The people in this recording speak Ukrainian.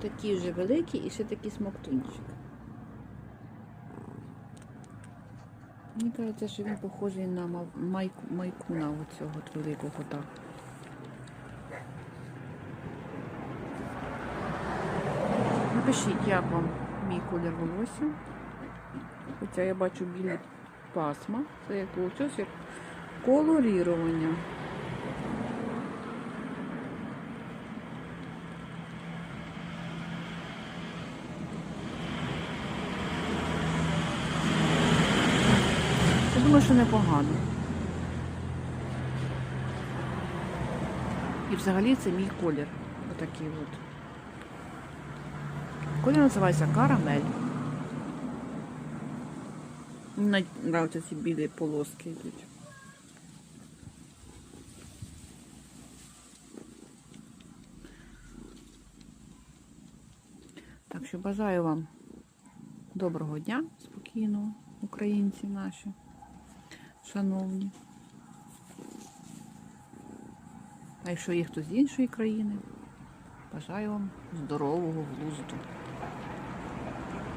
Такі вже великі і ще такий смоктунчик. Мені кажеться, що він похожий на майку, майкуна оцього великого так. Напишіть, як вам мій колір волосся. Хоча я бачу білі пасма. Це як як колорірування. Думаю, що непогано. І взагалі це мій колір. Отакий от. Колір називається карамель. Мені нравляться ці білі полоски йдуть. Так що бажаю вам доброго дня, спокійного, українці наші, шановні. А якщо є хтось з іншої країни, бажаю вам здорового глузду.